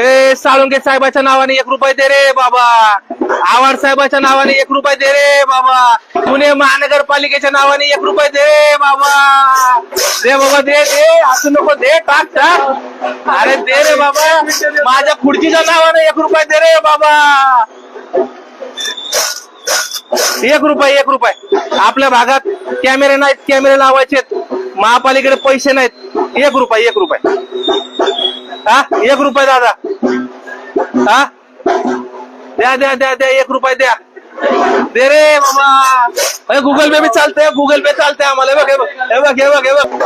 ए साळुंगे साहेबाच्या नावाने एक रुपये दे रे बाबा. आवाड साहेबाच्या नावाने एक रुपये दे रे बाबा. पुणे महानगरपालिकेच्या नावाने एक रुपये दे रे बाबा. दे बाबा दे दे. असं नको दे टाक टाक. अरे दे रे बाबा. माझ्या खुर्चीच्या नावाने एक रुपये दे रे बाबा. एक रुपये एक रुपये. आपल्या भागात कॅमेरे नाहीत कॅमेरे लावायचे महापालिकेकडे पैसे नाहीत. एक रुपये एक रुपये. हा एक रुपये दादा. हा? द्या द्या द्या द्या, एक रुपये द्या. दे रे बाबा गुगल पे बी चालतंय गुगल पे चालतंय आम्हाला. हे बघ हे बघ हे बघ हे बघ हे बघ.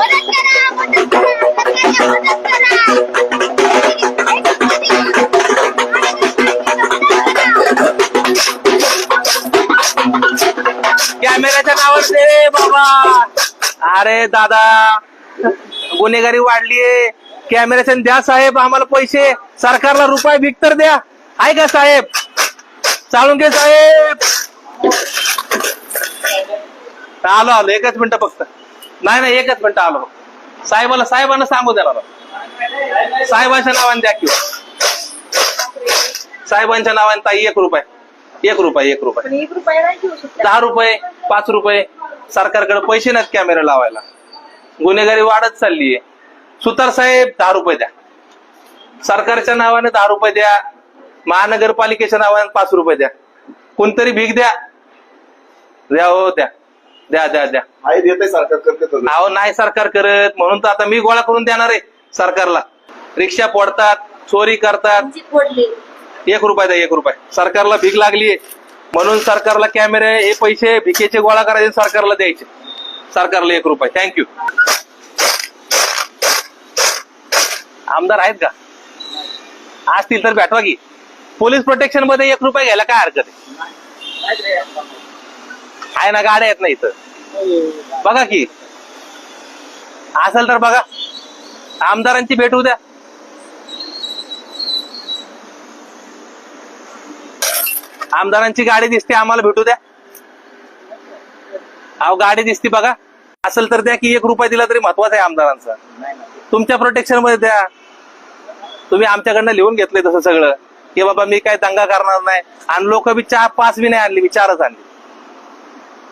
कॅमेऱ्याच्या नावावर दे रे, बाबा. अरे, दादा. गुन्हेगारी वाढलीये. कॅमेऱ्याच्या द्या, साहेब. पैसे. सरकारला रुपये भीक तर द्या. आहे का साहेब? चालून घे साहेब. आलो आलो. एकच मिनिट फक्त. नाही नाही एकच मिनिट आलो. साहेबाला साहेबांना सांगू द्या मला साहेबांच्या नावाने द्या किंवा साहेबांच्या नावाने ताई एक रुपये. एक रुपये एक रुपये. दहा रुपये पाच रुपये. सरकारकडे पैसे नाहीत कॅमेरा लावायला. गुन्हेगारी वाढत चाललीये. सुतार साहेब दहा रुपये द्या. सरकारच्या नावाने दहा रुपये द्या महानगरपालिकेच्या नावाने पाच रुपये द्या. कोणतरी भीक द्या. द्या हो द्या. द्या द्या द्या. सरकार करते. अहो नाही सरकार करत. म्हणून तर आता मी गोळा करून देणार आहे सरकारला. रिक्षा फोडतात चोरी करतात. एक रुपये द्या एक रुपये. सरकारला भीक लागलीये म्हणून सरकारला कॅमेरे हे पैसे भिकेचे गोळा करायचे सरकारला द्यायचे. सरकारला एक रुपये. थँक्यू आमदार आहेत का? असतील तर भेटवा की. पोलीस प्रोटेक्शनमध्ये एक रुपये घ्यायला काय हरकत आहे? आहे ना गाड्या येत नाही इथं. बघा की. असेल तर बघा. आमदारांची भेट द्या आमदारांची गाडी दिसते आम्हाला भेटू द्या. अहो गाडी दिसते बघा. असेल तर द्या की एक रुपया दिला तरी महत्त्वाचा आहे आमदारांचा. तुमच्या प्रोटेक्शनमध्ये द्या. तुम्ही आमच्याकडनं लिहून घेतलंय तसं सगळं. की बाबा मी काय दंगा करणार नाही. आणि लोक बी चार पाच बी नाही आणली मी चारच आणली.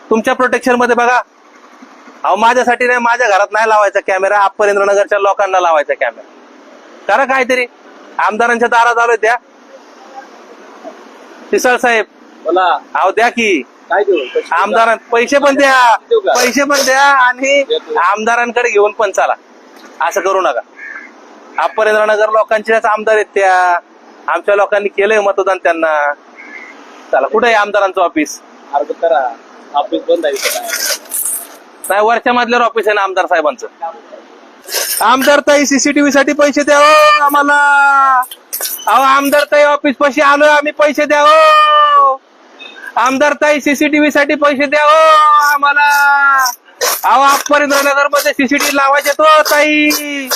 तुमच्या प्रोटेक्शनमध्ये बघा. अहो माझ्यासाठी नाही माझ्या घरात नाही लावायचा कॅमेरा आपरेंद्रनगरच्या लोकांना लावायचा कॅमेरा करा काहीतरी. आमदारांच्या दारात आलोय द्या. पिसाळ साहेब. बोला. अहो द्या की. आमदारां पैसे पण द्या. पैसे पण द्या आणि आमदारांकडे घेऊन पण चाला. असं करू नका. अपरेंद्रनगर लोकांचेच आमदार आहेत त्या आमच्या लोकांनी केलंय मतदान त्यांना. चला कुठे आहे आमदारांचं ऑफिस अर्ज करा. ऑफिस बंद आहे. नाही वरच्या मधल्यावर ऑफिस आहे ना आमदार साहेबांचं. आमदार ताई सीसीटीव्ही साठी पैसे द्या हो आम्हाला. अहो आमदार ताई ऑफिस पाशी आलोय आम्ही पैसे द्या हो आमदार ताई सीसीटीव्ही साठी पैसे द्या हो आम्हाला. अहो अपरेंद्रनगरमध्ये सीसीटीव्ही लावायचे तो ताई.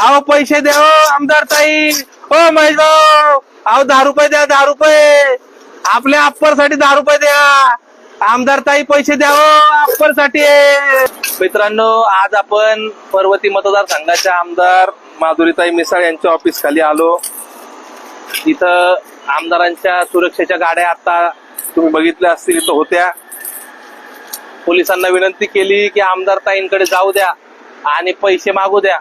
अहो पैसे द्या हो आमदार ताई. हो महेश भाऊ. अहो दहा रुपये द्या दहा रुपये. आपल्या अप्परसाठी दहा रुपये द्या. आमदार ताई पैसे द्या हो अप्परसाठी मित्रांनो आज आपण पर्वती मतदारसंघाच्या आमदार माधुरीताई मिसाळ यांच्या ऑफिस खाली आलो. इथं आमदारांच्या सुरक्षेच्या गाड्या आता तुम्ही बघितल्या असतील इथं होत्या. पोलिसांना विनंती केली की आमदार ताईंकडे जाऊ द्या आणि पैसे मागू द्या.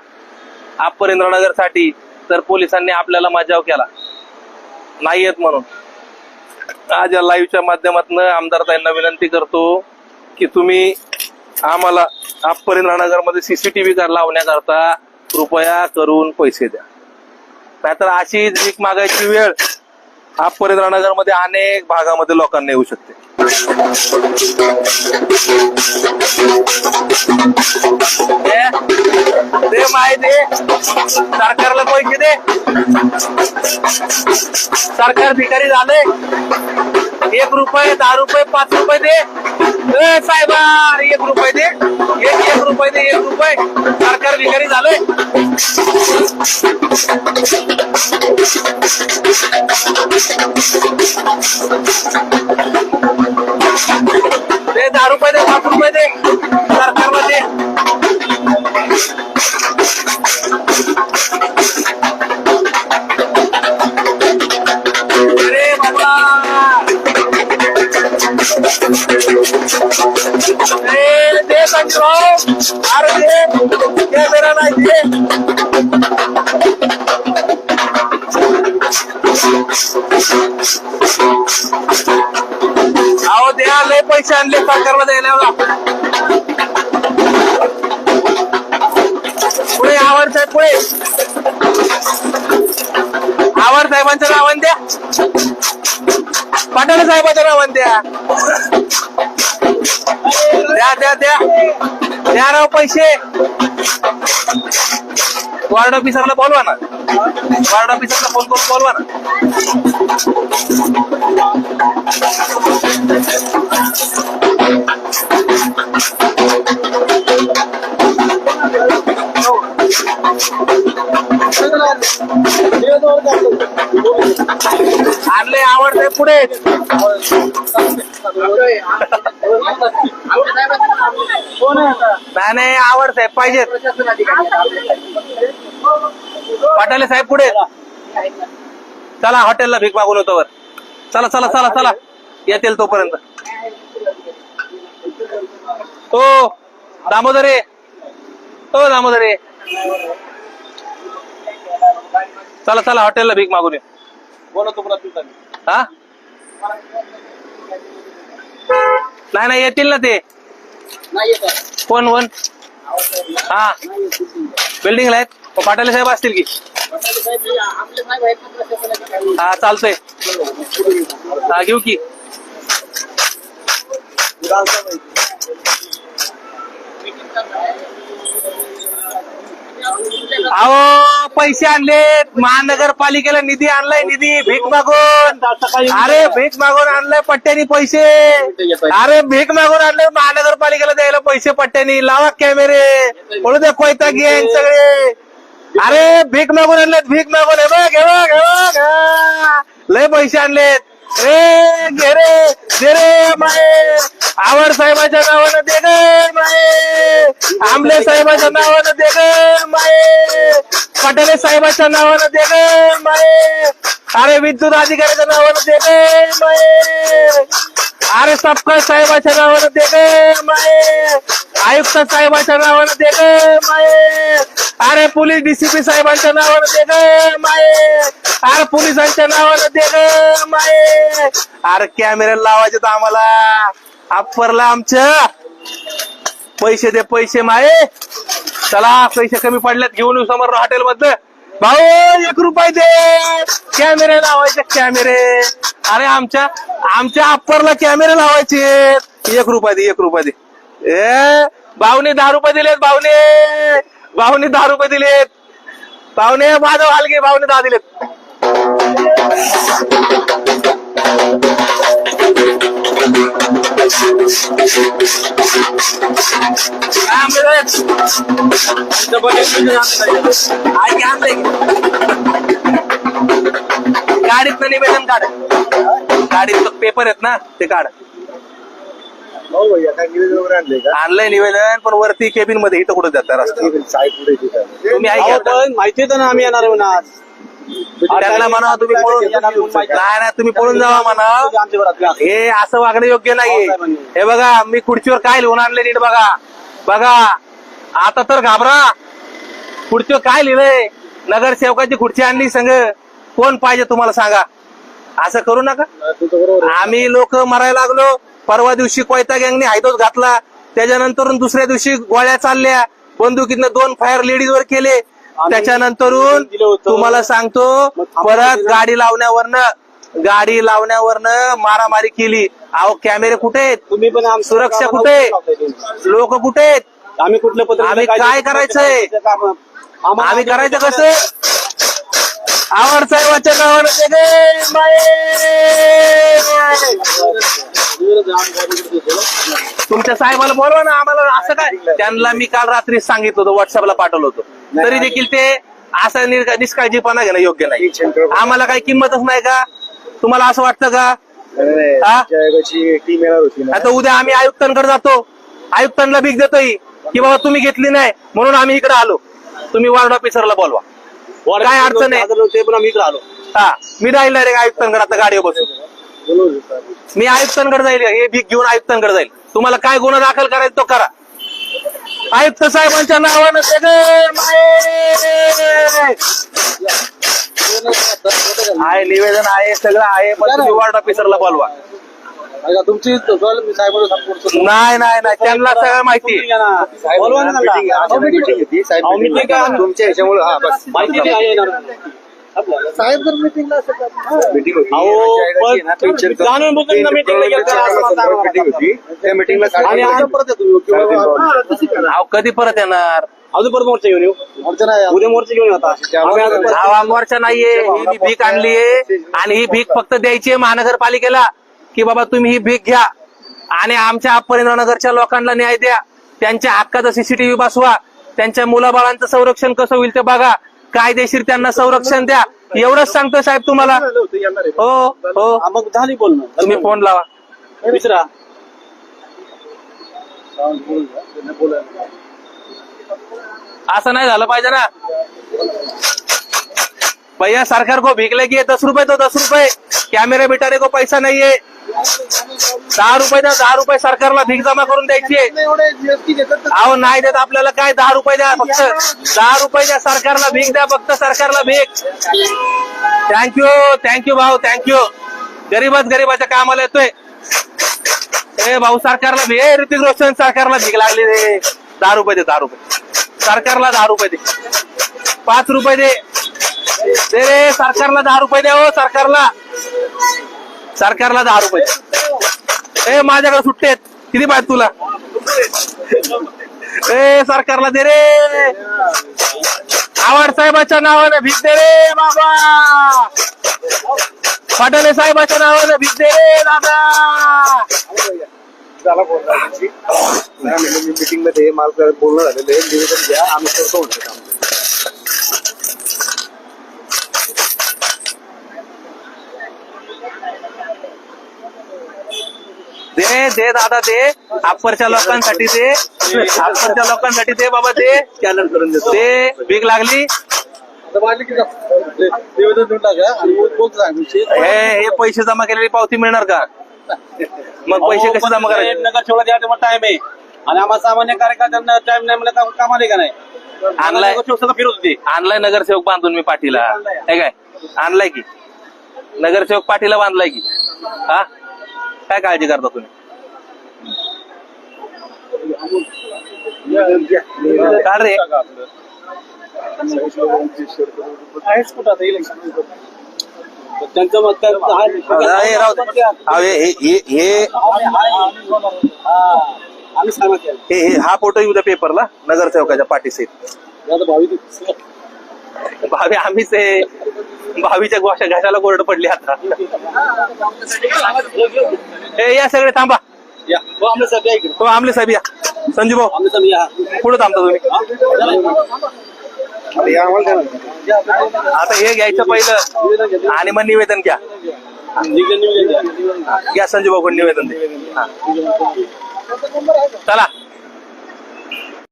अपरेंद्रनगरसाठी तर पोलिसांनी आपल्याला मजाव केला. नाही येत म्हणून. आज या लाईव्हच्या माध्यमातून आमदार ताईंना विनंती करतो की तुम्ही आम्हाला अपरेंद्रनगरमध्ये सीसीटीव्ही लावण्याकरता कृपया करून पैसे द्या. नाहीतर अशी भीक मागायची वेळ अपरेंद्रनगरमध्ये अनेक भागामध्ये लोकांना येऊ शकते. दे. माहिती सरकारला पैसे दे. सरकार भिकारी झाले. एक रुपये दहा रुपये पाच रुपये दे. ए साहेबा एक रुपये दे. एक एक रुपये दे एक रुपये. सरकार भिकारी झालंय दे दारू पे दे लाख रुपये दे सरकारला दे अरे बाबा अरे दे सकतो अरे दे कॅमेरा नाही दे पैसे आणले सरकारला द्यायला बघा. पुढे आवर साहेब पुढे आवर साहेबांचं नाव द्या पाटील साहेबाच्या नावान द्या. द्या द्या द्या. द्या राव पैसे. वार्ड ऑफिसरला बोलवा ना. वार्ड ऑफिसरला फोन करून बोलवा ना. हो. आणले आवडते पुढे. नाही नाही आवड साहेब पाहिजेत. पाटाले साहेब पुढे. चला हॉटेलला भीक मागून होतो वर. चला चला चला चला. येतील तोपर्यंत. हो दामोदरे. हो दामोदरे. चला चला हॉटेलला भीक मागून ये. बोला तुम्हाला प्रत्येक हा? नाही नाही येतील ना ते. कोण वन हा. बिल्डिंगला आहेत. पाटाले साहेब असतील की. हा चालतंय. हा घेऊ की. अहो पैसे आणलेत महानगरपालिकेला निधी आणलाय निधी. भीक मागून. अरे भीक मागून आणलाय पट्ट्यानी पैसे. अरे भीक मागून आणले महानगरपालिकेला द्यायला पैसे पट्ट्यानी. लावा कॅमेरे. पळू द्या कोयता घे सगळे. अरे भीक मागून आणलेत भीक मागून. हे बघ हे बघ हे बघ. लय पैसे आणलेत. रे घे रे दे रे माये. आवड साहेबाच्या नावानं दे ग माये. आमले साहेबाच्या नावानं दे ग माये. पटेले साहेबाच्या नावानं दे ग माये. अरे विद्युत अधिकाऱ्याच्या नावानं दे ग माये. अरे सपकाळ साहेबाच्या नावानं दे ग माये. आयुक्त साहेबाच्या नावानं दे ग माये. अरे पोलीस डीसीपी साहेबांच्या नावानं दे ग माये. अरे पोलिसांच्या नावानं दे ग माये. अरे कॅमेरा लावायचे आम्हाला. अप्परला आमच्या पैसे दे पैसे माये. चला पैसे कमी पडल्यात घेऊन येऊ समोर हॉटेल मधलं भाऊ एक रुपये दे. कॅमेरे लावायचे कॅमेरे. अरे आमच्या आमच्या अप्परला कॅमेरे लावायचे. एक रुपये दे एक रुपये दे. ए भाऊने दहा रुपये दिलेत भाऊने. भाऊने दहा रुपये दिलेत. भाऊने माझं हालगे भाऊने दहा दिलेत. गाडीत निवेदन काढ गाडीत पेपर आहेत ना ते काढ हो का आणलंय निवेदन पण वरती केबिनमध्ये इथं कुठं जातात रस्ता. तुम्ही. माहिती होतं ना आम्ही येणार आहे म्हणा आज. त्यांना म्हणा तुम्ही पळून नाही नाही तुम्ही पळून जावा म्हणा. हे असं वागणं योग्य नाही हे बघा मी खुर्चीवर काय लिहून आणले नीट बघा. बघा आता तर घाबरा. खुर्चीवर काय लिहिलंय? नगरसेवकाची खुर्ची आणली संघ कोण पाहिजे तुम्हाला सांगा? असं करू नका. आम्ही लोक मरायला लागलो. परवा दिवशी कोयता गँगने हायदोस घातला. त्याच्यानंतर दुसऱ्या दिवशी गोळ्या चालल्या. बंदुकीतनं दोन फायर लेडीज वर केले. त्याच्यानंतरून. तुम्हाला सांगतो परत गाडी लावण्यावरनं गाडी लावण्यावरनं मारामारी केली. अहो कॅमेरे कुठे आहेत? तुम्ही पण सुरक्षा कुठे लोक कुठे आहेत? आम्ही कुठलं पत्र आम्ही काय करायचंय? आम्ही करायचं कसं? आवड साहेबाच्या नावानं दे गे माये. तुमच्या साहेबाला बोलवा ना आम्हाला असं काय? त्यांना मी काल रात्री सांगितलं होतं व्हॉट्सअपला पाठवलं होतं. तरी देखील ते असं निर- निष्काळजीपणा घेणं योग्य नाही. आम्हाला काही किंमतच नाही का? तुम्हाला असं वाटतं का? अरे, हा? आमच्या आयोगाची टीम येणार होती ना. आता उद्या आम्ही आयुक्तांकडे जातो. आयुक्तांना भीक देतोय की बाबा तुम्ही घेतली नाही म्हणून आम्ही इकडे आलो. तुम्ही वार्ड ऑफिसरला बोलवा. काय अडचण आहे? ते पण आम्ही इकडे आलो हा मी जाईल डायरेक्ट आयुक्तांकडे आता गाडीवर बसून. मी आयुक्तांकडे जाईल हे भीक घेऊन आयुक्तांकडे जाईल तुम्हाला काय गुन्हा दाखल करायचा तो करा आयुक्त साहेबांच्या नावानं सगळे माये. आहे निवेदन आहे सगळं आहे पण तुम्ही वॉर्ड ऑफिसरला बोलवा तुमची नाही नाही नाही. त्यांना सगळं माहिती. तुमच्या ह्याच्यामुळे हा बस. माहिती. साहेब जर मीटिंगला त्या कधी परत येणार? अजून परत मोर्चा घेऊन येऊ. मोर्चा नाही उद्या मोर्चा घेऊन येऊ आता. मोर्चा नाहीये. ही मी भीक आणलीये. आणि ही भीक फक्त द्यायची आहे महानगरपालिकेला. की बाबा तुम्ही ही भीक घ्या आणि आमच्या अपरिंद्रनगरच्या लोकांना न्याय द्या. त्यांच्या हक्काचं सीसीटीव्ही बसवा. त्यांच्या मुलाबाळांचं संरक्षण कसं होईल ते बघा. कायदेशीर त्यांना संरक्षण द्या. एवढंच सांगतो साहेब तुम्हाला. हो हो. मग झाली बोलणं तुम्ही फोन लावा. विसरा असं नाही झालं पाहिजे ना. भैया सरकार को भीक लगी है दस रुपए तो दस रुपए कॅमेरे बिटारे को पैसा नाहीये दहा रुपये द्या दहा रुपये सरकारला भीक जमा करून द्यायची आहे. अहो नाही देत आपल्याला काय दहा रुपये द्या फक्त. दहा रुपये द्या सरकारला भीक द्या फक्त सरकारला भीक. थँक्यू थँक्यू भाऊ थँक्यू गरीबच गरीबाच्या कामाला येतोय. ए भाऊ सरकारला भी ए ऋतिक रोशन सरकारला भीक लागली रे. दहा रुपये दे दहा रुपये. सरकारला दहा रुपये दे. पाच रुपये दे. दे रे सरकारला दहा रुपये दे हो सरकारला. सरकारला दहा रुपये. ए माझ्याकडे सुट्टे आहेत. किती पाहिजे तुला? ए सरकारला दे रे. आवाड साहेबाच्या नावानं भीक दे रे बाबा. पटाले साहेबाच्या नावानं भीक दे रे दादा. झाला बोलणं मीटिंगमध्ये माल बोलणं झालेलं आहे. निवेदन घ्या आम्ही करतो दे दे दादा दे. अप्परच्या लोकांसाठी दे. अप्परच्या लोकांसाठी दे बाबा दे. स्कॅनर करून देतो. दे. भीक लागली. हे हे पैसे जमा केलेली पावती मिळणार का? मग पैसे कसे जमा करायचे? नगर ठेवला त्या टाइम आहे. आणि आम्हाला सामान्य कार्यकर्त्यांना टाइम नाही म्हणजे काम- कामाला का नाही? आणलाय. नगरसेवक फिरत होते. आणलाय नगरसेवक बांधून मी पाठीला. हे काय? आणलाय की? नगरसेवक पाठीला बांधलाय की? हा? काय काळजी करता तुम्ही? काढ रे आहेच कुठं आता इलेक्शन त्यांचं मत काय? हे राहू दे. अहो, हे हे- हे- हे आम्ही सांगत आहे. हे हे- हा फोटो येऊ द्या पेपरला नगरसेवकाच्या भावी भावी आम्हीच आहे. भावीच्या गोष्ट घासाला कोरड पडली आता. हे या सगळे थांबा. या. हो आमले साहेब या हो संजू भाऊ पुढे थांबता तुम्ही? आता हे घ्यायचं पहिलं आणि मग निवेदन घ्या. घ्या संजू भाऊ निवेदन दे. हा. चला.